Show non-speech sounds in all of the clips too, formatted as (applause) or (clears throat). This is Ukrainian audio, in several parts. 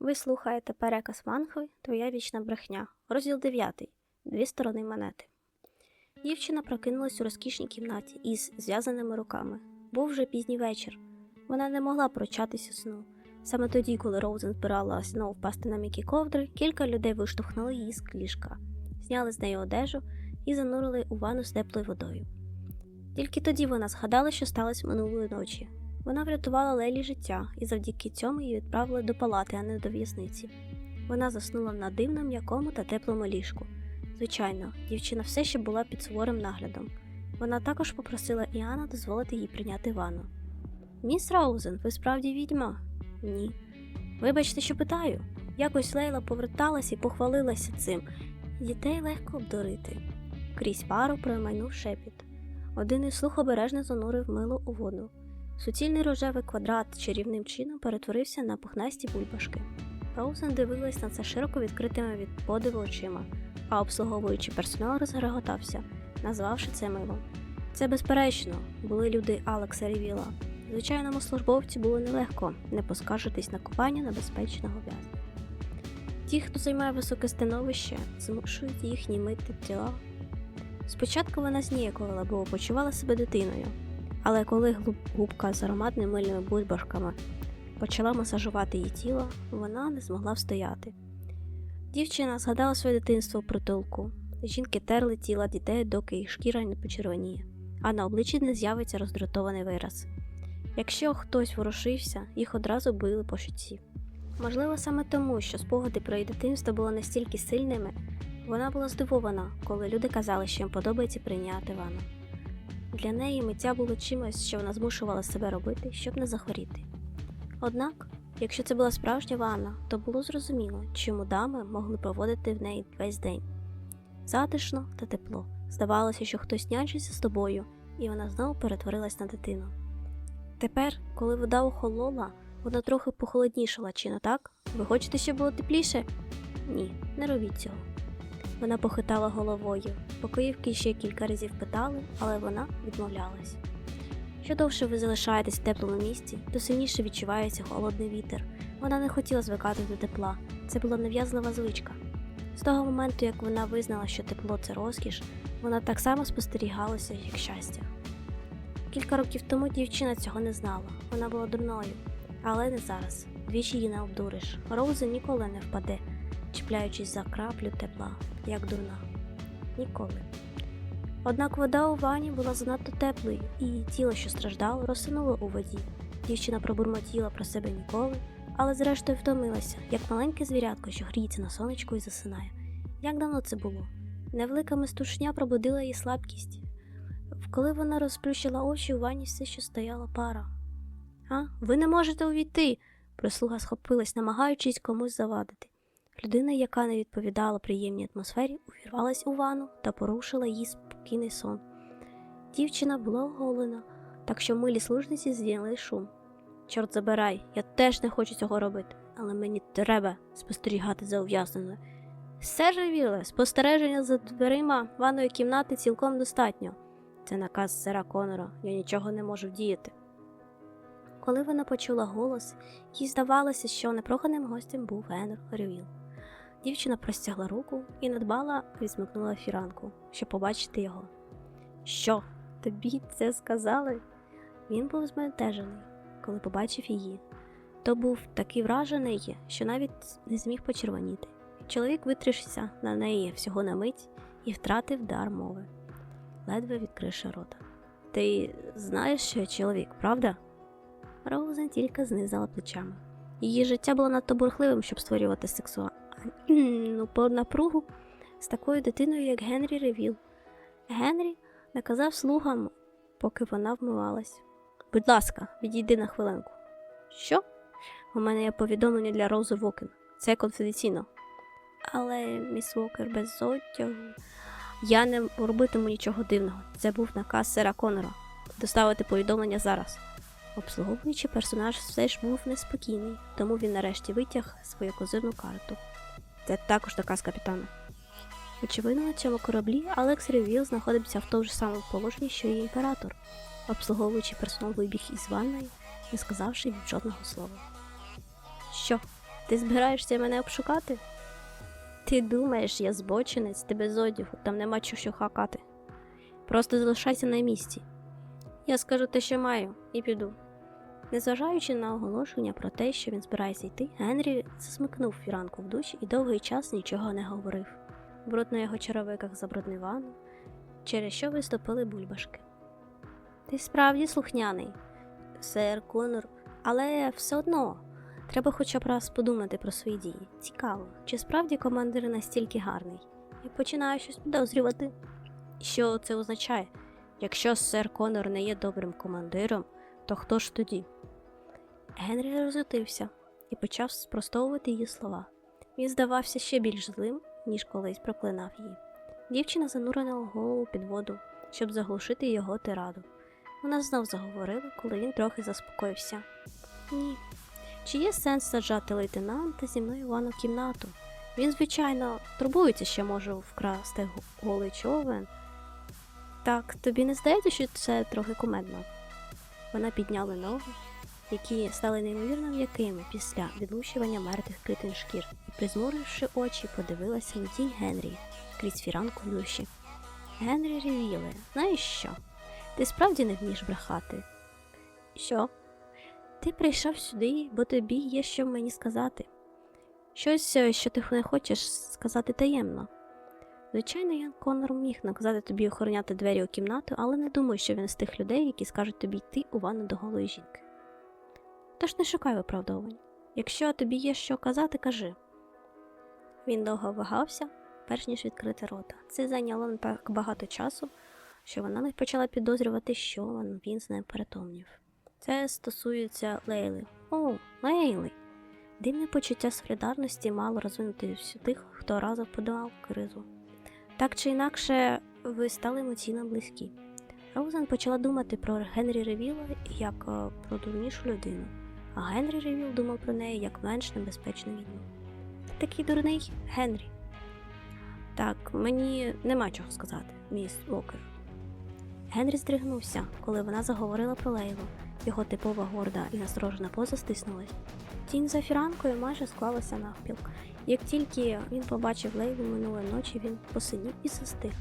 Ви слухаєте переказ Ванхи Твоя вічна брехня. Розділ 9. Дві сторони монети. Дівчина прокинулась у розкішній кімнаті із зв'язаними руками. Був вже пізній вечір. Вона не могла прочатися сну. Саме тоді, коли Роузен збирала знову впасти на м'які ковдри, кілька людей виштовхнули її з ліжка, зняли з неї одежу і занурили у ванну з теплою водою. Тільки тоді вона згадала, що сталося минулої ночі. Вона врятувала Лелі життя, і завдяки цьому її відправили до палати, а не до в'язниці. Вона заснула на дивному, м'якому та теплому ліжку. Звичайно, дівчина все ще була під суворим наглядом. Вона також попросила Іана дозволити їй прийняти ванну. Міс Роузен, ви справді відьма? Ні. Вибачте, що питаю. Якось Лейла поверталась і похвалилася цим. Дітей легко обдурити. Крізь пару промайнув шепіт. Один із слух обережно занурив мило у воду. Суцільний рожевий квадрат чарівним чином перетворився на пухнасті бульбашки. Роузен дивилась на це широко відкритими від подиву очима, а обслуговуючий персонал розреготався, назвавши це милом. Це безперечно, були люди Алекса Рівіла. Звичайному службовцю було нелегко не поскаржитись на купання небезпечного в'язня. Ті, хто займає високе становище, змушують їхні мити тіла. Спочатку вона зніяковала, бо почувала себе дитиною, але коли губка з ароматними мильними бульбашками почала масажувати її тіло, вона не змогла встояти. Дівчина згадала своє дитинство в притулку. Жінки терли тіла дітей, доки їх шкіра не почервоніє, а на обличчі не з'явиться роздратований вираз. Якщо хтось ворушився, їх одразу били по щуці. Можливо, саме тому, що спогади про її дитинство були настільки сильними, вона була здивована, коли люди казали, що їм подобається прийняти ванну. Для неї миття було чимось, що вона змушувала себе робити, щоб не захворіти. Однак, якщо це була справжня ванна, то було зрозуміло, чому дами могли проводити в неї весь день. Затишно та тепло. Здавалося, що хтось нянчиться з тобою, і вона знову перетворилась на дитину. Тепер, коли вода охолола, вона трохи похолоднішала, чи не так? Ви хочете, щоб було тепліше? Ні, не робіть цього. Вона похитала головою. Покоївки ще кілька разів питали, але вона відмовлялась. Що довше ви залишаєтесь в теплому місці, то сильніше відчувається холодний вітер. Вона не хотіла звикати до тепла. Це була нав'язлива звичка. З того моменту, як вона визнала, що тепло це розкіш, вона так само спостерігалася, як щастя. Кілька років тому дівчина цього не знала. Вона була дурною, але не зараз. Двічі її не обдуриш. Роуза ніколи не впаде, чіпляючись за краплю тепла, як дурна. Ніколи. Однак вода у ванні була занадто теплою, і тіло, що страждало, розсинуло у воді. Дівчина пробурмотіла про себе ніколи, але зрештою втомилася, як маленьке звірятко, що гріється на сонечку і засинає. Як давно це було? Невелика мистушня пробудила її слабкість. Коли вона розплющила очі, у ванні все ще стояла пара. А, ви не можете увійти. Прислуга схопилась, намагаючись комусь завадити. Людина, яка не відповідала приємній атмосфері, увірвалась у ванну та порушила її спокійний сон. Дівчина була оголена, так що милі служниці звіли шум. Чорт забирай, я теж не хочу цього робити, але мені треба спостерігати за ув'язненою. Все живіле, спостереження за дверима ванної кімнати цілком достатньо. Це наказ сера Конора, я нічого не можу вдіяти. Коли вона почула голос, їй здавалося, що непроханим гостем був Генр Рювіл. Дівчина простягла руку і надбала відсмикнула фіранку, щоб побачити його. Що, тобі це сказали? Він був збентежений, коли побачив її. То був такий вражений, що навіть не зміг почервоніти. Чоловік витрішився на неї всього на мить і втратив дар мови, ледве відкривши рота. Ти знаєш, що я чоловік, правда? Роузен тільки знизала плечами. Її життя було надто бурхливим, щоб створювати (clears throat) сексуальну напругу з такою дитиною, як Генрі Ревіл. Генрі наказав слугам, поки вона вмивалась. Будь ласка, відійди на хвилинку. Що? У мене є повідомлення для Роузи Вокен. Це конфіденційно. Але, міс Вокер, без одягу. Я не робитиму нічого дивного. Це був наказ сера Конора. Доставити повідомлення зараз. Обслуговуючий персонаж все ж був неспокійний, тому він нарешті витяг свою козирну карту. Це також наказ капітана. Очевидно, на цьому кораблі Алекс Ревіл знаходився в тому ж самому положенні, що і імператор. Обслуговуючий персонал вибіг із ванної, не сказавши їм жодного слова. Що? Ти збираєшся мене обшукати? Ти думаєш, я збочинець, ти одягу, там нема чого хакати. Просто залишайся на місці. Я скажу те, що маю, і піду. Незважаючи на оголошення про те, що він збирається йти, Генрі засмикнув фіранку в душі і довгий час нічого не говорив. Бруд на його черевиках забруднив ванну, через що виступили бульбашки. Ти справді слухняний, сер Конор, але все одно треба хоча б раз подумати про свої дії. Цікаво, чи справді командир настільки гарний? Я починаю щось підозрювати. Що це означає? Якщо сер Конор не є добрим командиром, то хто ж тоді? Генрі розлютився і почав спростовувати її слова. Він здавався ще більш злим, ніж колись проклинав її. Дівчина занурила голову під воду, щоб заглушити його тираду. Вона знов заговорила, коли він трохи заспокоївся. Ні. Чи є сенс саджати лейтенанта зі мною в ванну кімнату? Він, звичайно, турбується, що можу вкрасти голий човен. Так, тобі не здається, що це трохи кумедно? Вона підняла ноги, які стали неймовірно м'якими після відлущування мертвих клітин шкір, і, призмуривши очі, подивилася на тінь Генрі крізь фіранку в душі. Генрі ревіле, знаєш що? Ти справді не вмієш брехати. Що? Ти прийшов сюди, бо тобі є що мені сказати. Щось, е, що ти не хочеш сказати таємно. Звичайно, Ян Коннор міг наказати тобі охороняти двері у кімнату, але не думаю, що він з тих людей, які скажуть тобі йти у ванну до голої жінки. Тож не шукай виправдовувань. Якщо тобі є що казати, кажи. Він довго вагався, перш ніж відкрити рота. Це зайняло не так багато часу, що вона не почала підозрювати, що він з нею перетомнів. Це стосується Лейли. О, Лейли! Дивне почуття солідарності мало розвинути всіх тих, хто разом подавав кризу. Так чи інакше, ви стали емоційно близькі. Роузен почала думати про Генрі Ревіла як е, про дурнішу людину, а Генрі Ревіл думав про неї як менш небезпечну. Ти такий дурний Генрі. Так, мені нема чого сказати, міс Вокер. Генрі здригнувся, коли вона заговорила про Лейлу. Його типова горда і насторожена поза стиснулась. Тінь за фіранкою майже склалася навпіл. Як тільки він побачив Лейлу минулої ночі, він посидів і застиг.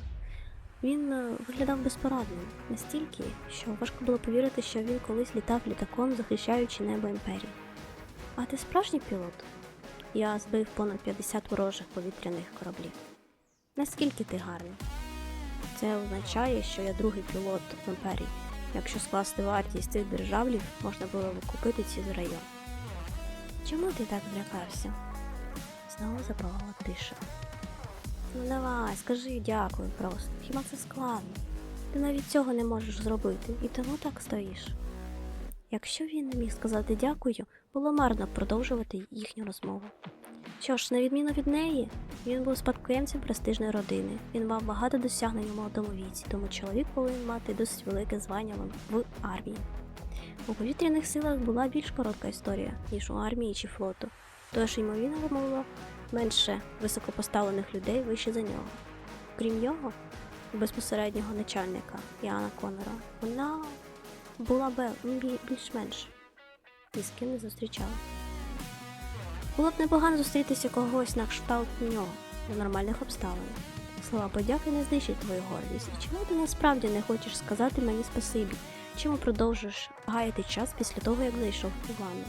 Він е, виглядав безпорадним, настільки, що важко було повірити, що він колись літав літаком, захищаючи небо імперії. А ти справжній пілот? Я збив понад 50 ворожих повітряних кораблів. Наскільки ти гарний? Це означає, що я другий пілот в імперії. Якщо скласти вартість цих державлів, можна було б купити цілий район. Чому ти так злякався? Знову запалала тиша. Ну давай, скажи дякую просто. Хіба це складно? Ти навіть цього не можеш зробити, і тому так стоїш. Якщо він не міг сказати дякую, було марно продовжувати їхню розмову. Що ж, на відміну від неї, він був спадкоємцем престижної родини. Він мав багато досягнень у молодому віці, тому чоловік повинен мати досить велике звання в армії. У повітряних силах була більш коротка історія, ніж у армії чи флоту, тож, ймовірно, було менше високопоставлених людей вище за нього. Крім його, безпосереднього начальника Іана Коннора, вона була більш-менш ні з ким не зустрічала. Було б непогано зустрітися когось на кшталт нього у нормальних обставинах. Слова подяки не знищать твою гордість. І чому ти насправді не хочеш сказати мені спасибі? Чому продовжуєш гаяти час після того, як зайшов у ванну?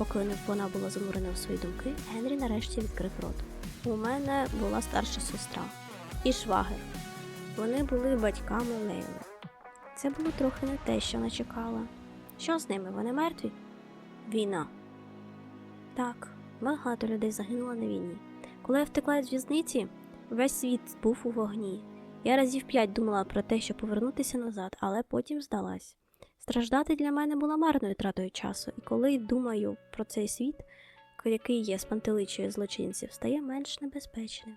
Поки вона була занурена у свої думки, Генрі нарешті відкрив рот. У мене була старша сестра і швагер. Вони були батьками Лейли. Це було трохи не те, що вона чекала. Що з ними? Вони мертві? Війна. Так, багато людей загинуло на війні. Коли я втекла з в'язниці, весь світ був у вогні. Я разів п'ять думала про те, щоб повернутися назад, але потім здалась. Страждати для мене була марною тратою часу, і коли думаю про цей світ, який є спантеличою злочинців, стає менш небезпечним.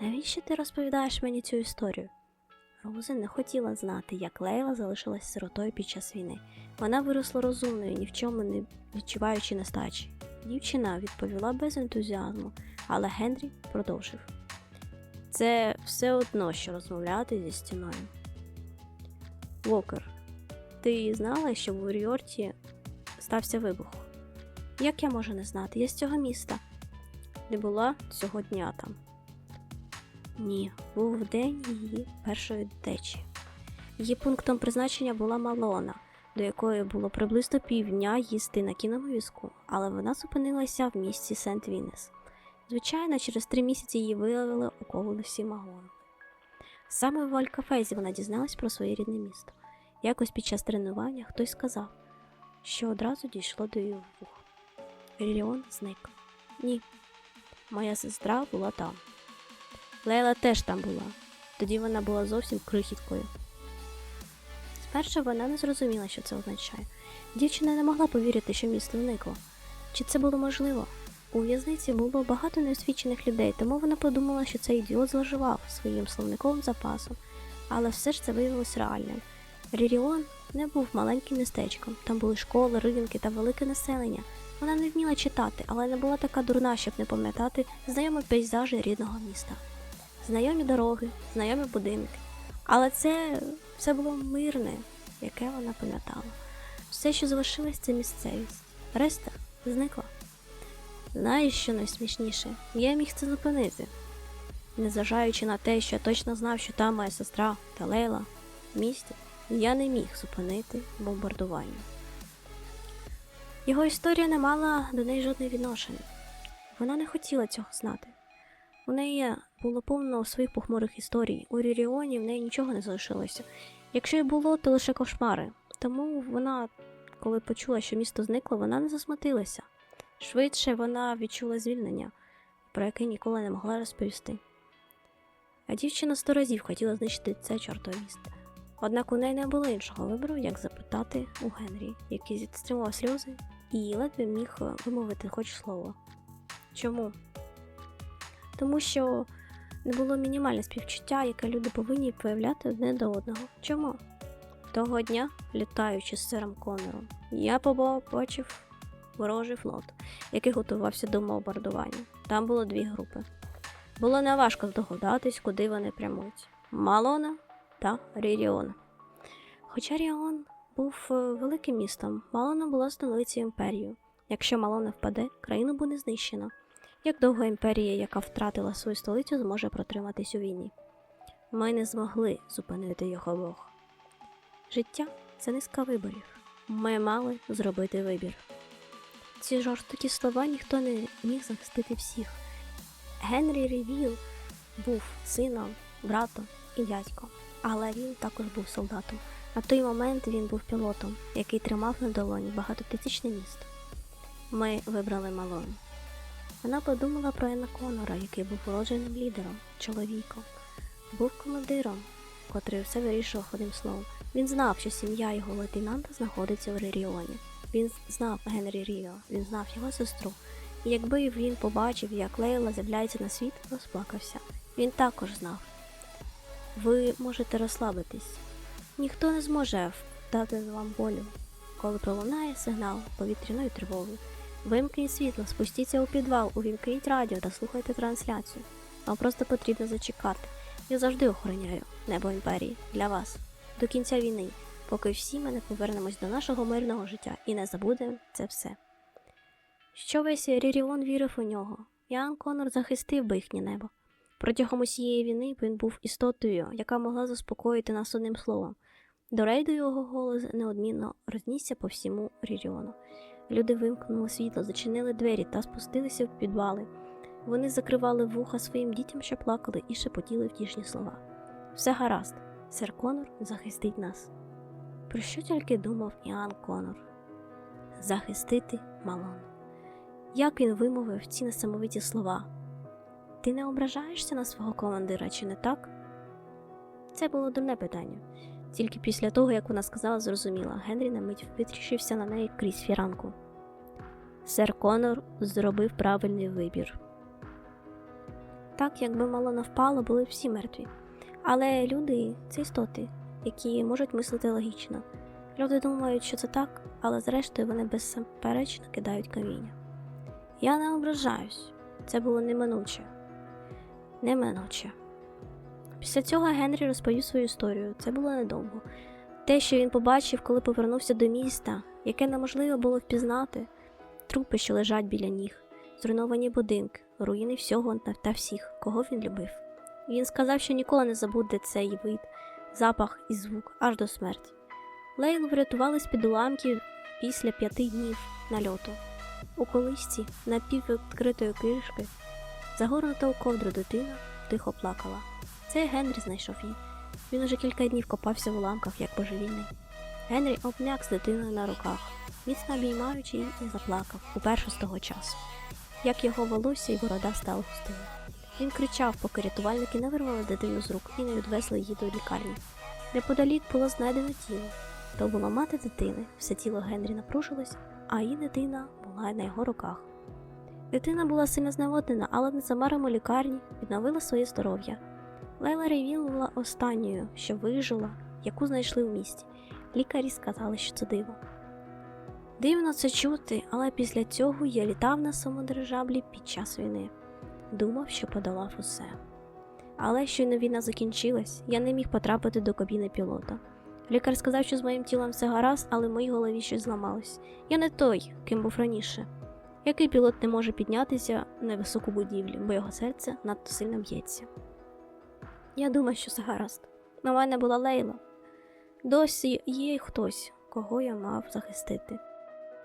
Навіщо ти розповідаєш мені цю історію? Роузен не хотіла знати, як Лейла залишилась сиротою під час війни. Вона виросла розумною, ні в чому не відчуваючи нестачі. Дівчина відповіла без ентузіазму, але Генрі продовжив. Це все одно, що розмовляти зі стіною. Вокер, ти знала, що в Уріорті стався вибух? Як я можу не знати? Я з цього міста. Не була цього дня там. Ні, був день її першої втечі. Її пунктом призначення була Малона, до якої було приблизно півдня їсти на кіному візку, але вона зупинилася в місті Сент Вінес. Звичайно, через три місяці її виявили у колесі Магон. Саме в Алькафезі вона дізналась про своє рідне місто. Якось під час тренування хтось сказав, що одразу дійшло до її вух. Ріліон зник. Ні, моя сестра була там. Лейла теж там була. Тоді вона була зовсім крихіткою. Спершу вона не зрозуміла, що це означає. Дівчина не могла повірити, що місто зникло. Чи це було можливо? У в'язниці було багато неосвічених людей, тому вона подумала, що цей ідіот зловживав своїм словниковим запасом, але все ж це виявилось реальним. Ріріон не був маленьким містечком, там були школи, ринки та велике населення. Вона не вміла читати, але не була така дурна, щоб не пам'ятати знайомі пейзажі рідного міста, знайомі дороги, знайомі будинки. Але це все було мирне, яке вона пам'ятала. Все, що залишилось, це місцевість. Решта зникла. Знаєш, що найсмішніше? Я міг це зупинити. Незважаючи на те, що я точно знав, що там моя сестра та Лейла в місті, я не міг зупинити бомбардування. Його історія не мала до неї жодного відношення. Вона не хотіла цього знати. У неї було повно своїх похмурих історій. У Ріріоні в неї нічого не залишилося. Якщо й було, то лише кошмари. Тому вона, коли почула, що місто зникло, вона не засмутилася. Швидше вона відчула звільнення, про яке ніколи не могла розповісти. А дівчина сто разів хотіла знищити це чортове місто. Однак у неї не було іншого вибору, як запитати у Генрі, який стримував сльози і ледве міг вимовити хоч слово. Чому? Тому що не було мінімальне співчуття, яке люди повинні проявляти одне до одного. Чому? Того дня, літаючи з сером Конором, я побачив ворожий флот, який готувався до бомбардування. Там було дві групи. Було неважко здогадатись, куди вони прямують: Малона та Ріріон. Хоча Ріон був е, великим містом, Малона була столицею імперії. Якщо Малона впаде, країна буде знищена. Як довго імперія, яка втратила свою столицю, зможе протриматись у війні? Ми не змогли зупинити його Бог. Життя це низка виборів. Ми мали зробити вибір. Ці жорстокі слова ніхто не міг захистити всіх. Генрі Ревіл був сином, братом і дядьком, але він також був солдатом. На той момент він був пілотом, який тримав на долоні багатотисячне місто. Ми вибрали Малону. Вона подумала про Ена Конора, який був уродженим лідером, чоловіком, був командиром, котрий все вирішував одним словом. Він знав, що сім'я його лейтенанта знаходиться в Реріоні. Він знав Генрі Ріо, він знав його сестру. І якби він побачив, як Лейла з'являється на світ, розплакався. Він також знав. Ви можете розслабитись. Ніхто не зможе дати вам болю, коли пролунає сигнал повітряної тривоги. Вимкніть світло, спустіться у підвал, увімкніть радіо та слухайте трансляцію. Вам просто потрібно зачекати. Я завжди охороняю небо імперії для вас до кінця війни, поки всі ми не повернемось до нашого мирного життя і не забудемо це все. Що весь Ріріон вірив у нього, Ян Конор захистив би їхнє небо. Протягом усієї війни він був істотою, яка могла заспокоїти нас одним словом. До рейду його голос неодмінно рознісся по всьому Ріріону. Люди вимкнули світло, зачинили двері та спустилися в підвали. Вони закривали вуха своїм дітям, що плакали, і шепотіли втішні слова. Все гаразд, сер Конор захистить нас. Про що тільки думав Іоанн Конор? Захистити Малон. Як він вимовив ці несамовиті слова? Ти не ображаєшся на свого командира, чи не так? Це було дурне питання. Тільки після того, як вона сказала, зрозуміла, Генрі на мить витріщився на неї крізь фіранку. Сер Конор зробив правильний вибір. Так, якби Малона впало, були всі мертві. Але люди це істоти, які можуть мислити логічно. Люди думають, що це так, але зрештою вони безсамперечно кидають каміння. Я не ображаюсь, це було неминуче. Неминуче. Після цього Генрі розповів свою історію. Це було недовго. Те, що він побачив, коли повернувся до міста, яке неможливо було впізнати, трупи, що лежать біля ніг, зруйновані будинки, руїни всього та- всіх, кого він любив. Він сказав, що ніколи не забуде цей вид, запах і звук аж до смерті. Лейлу врятували з-під уламків після п'яти днів нальоту. У колисці напіввідкритої кришки, загорнута у ковдру дитина, тихо плакала. Це Генрі знайшов її. Він уже кілька днів копався в уламках, як божевільний. Генрі обняк з дитиною на руках, міцно обіймаючи її і заплакав уперше з того часу, як його волосся і борода стали густими. Він кричав, поки рятувальники не вирвали дитину з рук і не відвезли її до лікарні. Неподалік було знайдено тіло. То була мати дитини, все тіло Генрі напружилось, а її дитина була на його руках. Дитина була сильно зневоднена, але незабаром у лікарні відновила своє здоров'я. Лейла Ревіл була останньою, що вижила, яку знайшли в місті. Лікарі сказали, що це диво. Дивно це чути, але після цього я літав на самодержаблі під час війни. Думав, що подолав усе. Але щойно війна закінчилась, я не міг потрапити до кабіни пілота. Лікар сказав, що з моїм тілом все гаразд, але в моїй голові щось зламалось. Я не той, ким був раніше. Який пілот не може піднятися на високу будівлю, бо його серце надто сильно б'ється. Я думав, що все гаразд. На мене була Лейла. Досі є хтось, кого я мав захистити.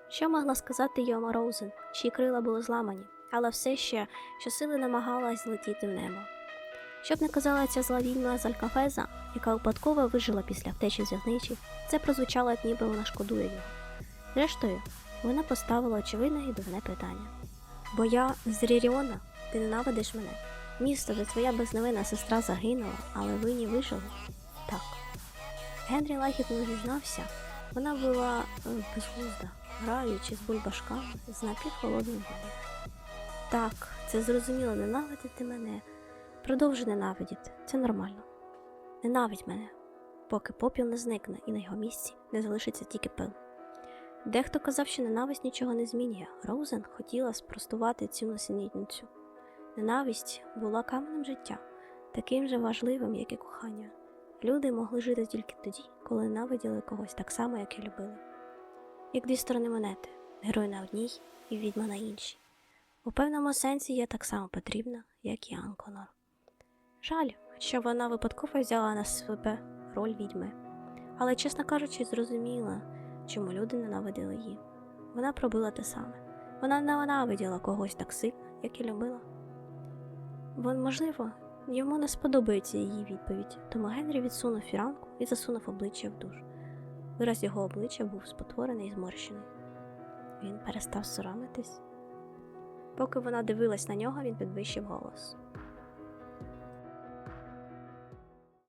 Що могла сказати Йома Роузен, чиї крила були зламані, але все ще щосили намагалась злетіти в небо. Щоб не казала ця зла відьма з Алькафеза, яка випадково вижила після втечі з в'язничі, це прозвучало, ніби вона шкодує його. Зрештою, вона поставила очевидне і дурне питання. Бо я з Ріріона, ти ненавидиш мене. Місто, де твоя безневинна сестра загинула, але ви не вижили? Так. Генрі лагідно зізнався, вона була е, безглузда, граючи з бульбашками з напівхолодним водою. Так, це зрозуміло ненавидити мене. Продовжуй ненавидіти, це нормально. Ненавидь мене, поки попіл не зникне і на його місці не залишиться тільки пил. Дехто казав, що ненависть нічого не змінює. Роузен хотіла спростувати цю несенітницю. Ненависть була каменем життя, таким же важливим, як і кохання. Люди могли жити тільки тоді, коли ненавиділи когось так само, як і любили. Як дві сторони монети, герой на одній і відьма на іншій. У певному сенсі я так само потрібна, як і Анконор. Жаль, що вона випадково взяла на себе роль відьми, але, чесно кажучи, зрозуміла, чому люди ненавидили її. Вона пробила те саме. Вона не ненавиділа когось так сильно, як і любила. Бо, можливо, йому не сподобається її відповідь, тому Генрі відсунув фіранку і засунув обличчя в душ. Вираз його обличчя був спотворений і зморщений. Він перестав соромитись. Поки вона дивилась на нього, він підвищив голос.